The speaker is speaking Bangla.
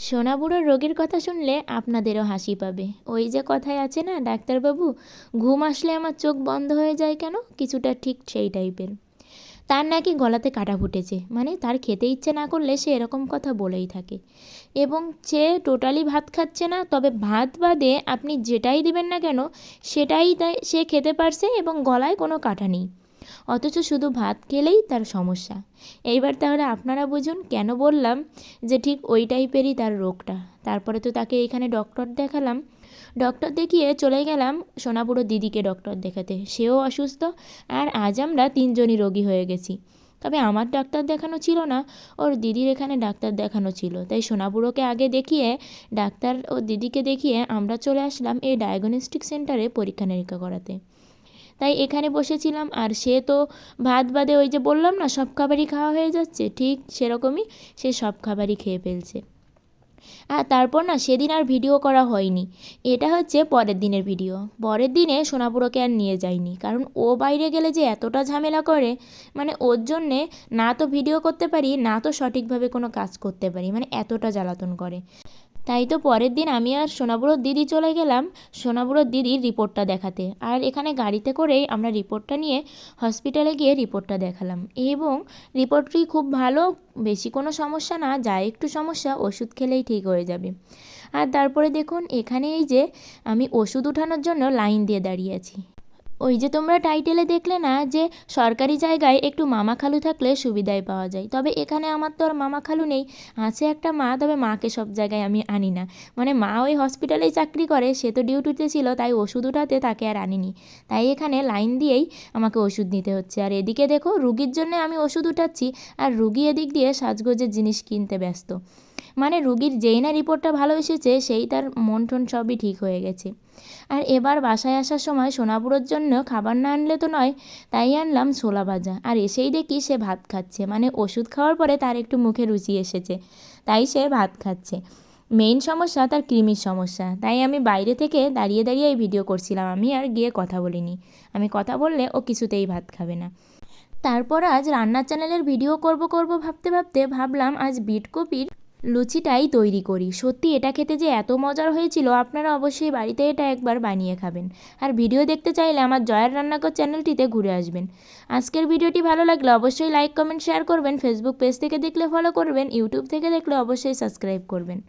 সোনাবুড়োর রোগের কথা শুনলে আপনাদেরও হাসি পাবে। ওই যে কথায় আছে না, ডাক্তারবাবু, ঘুম আসলে আমার চোখ বন্ধ হয়ে যায় কেন? কিছুটা ঠিক সেই টাইপের। তার নাকি গলাতে কাটা ফুটেছে মানে তার খেতে ইচ্ছে না করলে সে এরকম কথা বলেই থাকে। এবং সে টোটালি ভাত খাচ্ছে না, তবে ভাত বাদে আপনি যেটাই দিবেন না কেন, সেটাই সে খেতে পারছে এবং গলায় কোনো কাটা নেই। অথচ শুধু ভাত খেলেই তার সমস্যা। এইবার তাহলে আপনারা বুঝুন, কেন বললাম যে ঠিক ওই টাইপেরই তার রোগটা। তারপরে তো তাকে এখানে ডক্টর দেখালাম। ডক্টর দেখিয়ে চলে গেলাম সোনাপুরো দিদিকে ডক্টর দেখাতে। সেও অসুস্থ আর আজ আমরা তিনজনই রোগী হয়ে গেছি। তবে আমার ডাক্তার দেখানো ছিল না, ওর দিদির এখানে ডাক্তার দেখানো ছিল। তাই সোনাপুরোকে আগে দেখিয়ে, ডাক্তার ও দিদিকে দেখিয়ে আমরা চলে আসলাম এই ডায়াগনস্টিক সেন্টারে পরীক্ষা নিরীক্ষা করাতে। তাই এখানে বসেছিলাম আর সে তো ভাত বাদে ওই যে বললাম না, সব খাবারই খাওয়া হয়ে যাচ্ছে। ঠিক সেরকমই সে সব খাবারই খেয়ে ফেলছে। আর তারপর না সেদিন আর ভিডিও করা হয়নি। এটা হচ্ছে পরের দিনের ভিডিও। পরের দিনে সোনাপুরোকে আর নিয়ে যাইনি। কারণ ও বাইরে গেলে যে এতটা ঝামেলা করে মানে ওর জন্যে না তো ভিডিও করতে পারি, না তো সঠিকভাবে কোনো কাজ করতে পারি। মানে এতটা জ্বালাতন করে। তাই তো পরের দিন আমি আর সোনাবুড়োর দিদি চলে গেলাম সোনাবুড়োর দিদির রিপোর্টটা দেখাতে। আর এখানে গাড়িতে করেই আমরা রিপোর্টটা নিয়ে হসপিটালে গিয়ে রিপোর্টটা দেখালাম। এবং রিপোর্টটি খুব ভালো, বেশি কোনো সমস্যা না, যা একটু সমস্যা, ওষুধ খেলেই ঠিক হয়ে যাবে। আর তারপরে দেখুন এখানে এই যে আমি ওষুধ উঠানোর জন্য লাইন দিয়ে দাঁড়িয়ে আছি। ওই যে তোমরা টাইটেলে দেখলে না যে সরকারি জায়গায় একটু মামা খালু থাকলে সুবিধাই পাওয়া যায়। তবে এখানে আমার তো আর মামা খালু নেই। আছে একটা মা, তবে মাকে সব জায়গায় আমি আনি না। মানে মা ওই হসপিটালেই চাকরি করে, সে তো ডিউটিতে ছিল, তাই ওষুধ উঠাতে তাকে আর আনিনি। তাই এখানে লাইন দিয়েই আমাকে ওষুধ নিতে হচ্ছে। আর এদিকে দেখো, রুগীর জন্য আমি ওষুধ উঠাচ্ছি। আর রুগী এদিক দিয়ে সাজগোজের জিনিস কিনতে ব্যস্ত। মানে রুগীর যেই না রিপোর্টটা ভালো এসেছে, সেই তার মন টন সবই ঠিক হয়ে গেছে। আর এবার বাসায় আসার সময় সোনাপুরোর জন্য খাবার না আনলে তো নয়, তাই আনলাম ছোলা ভাজা। আর এসেই দেখি সে ভাত খাচ্ছে মানে ওষুধ খাওয়ার পরে তার একটু মুখে রুচি এসেছে, তাই সে ভাত খাচ্ছে। মেইন সমস্যা তার কৃমির সমস্যা, তাই আমি বাইরে থেকে দাঁড়িয়ে দাঁড়িয়ে এই ভিডিও করছিলাম, আমি আর গিয়ে কথা বলিনি। আমি কথা বললে ও কিছুতেই ভাত খাবে না। তারপর আজ রান্নার চ্যানেলের ভিডিও করব করব ভাবতে ভাবতে ভাবলাম আজ বিট কপির লুচিটাই তৈরি করি। সত্যি এটা খেতে যে এত মজার হয়েছিল, আপনারা অবশ্যই বাড়িতে এটা একবার বানিয়ে খাবেন। আর ভিডিও দেখতে চাইলে আমার জয়ের রান্নাঘর চ্যানেলটিতে ঘুরে আসবেন। আজকের ভিডিওটি ভালো লাগলে অবশ্যই লাইক, কমেন্ট, শেয়ার করবেন। ফেসবুক পেজ থেকে দেখলে ফলো করবেন, ইউটিউব থেকে দেখলে অবশ্যই সাবস্ক্রাইব করবেন।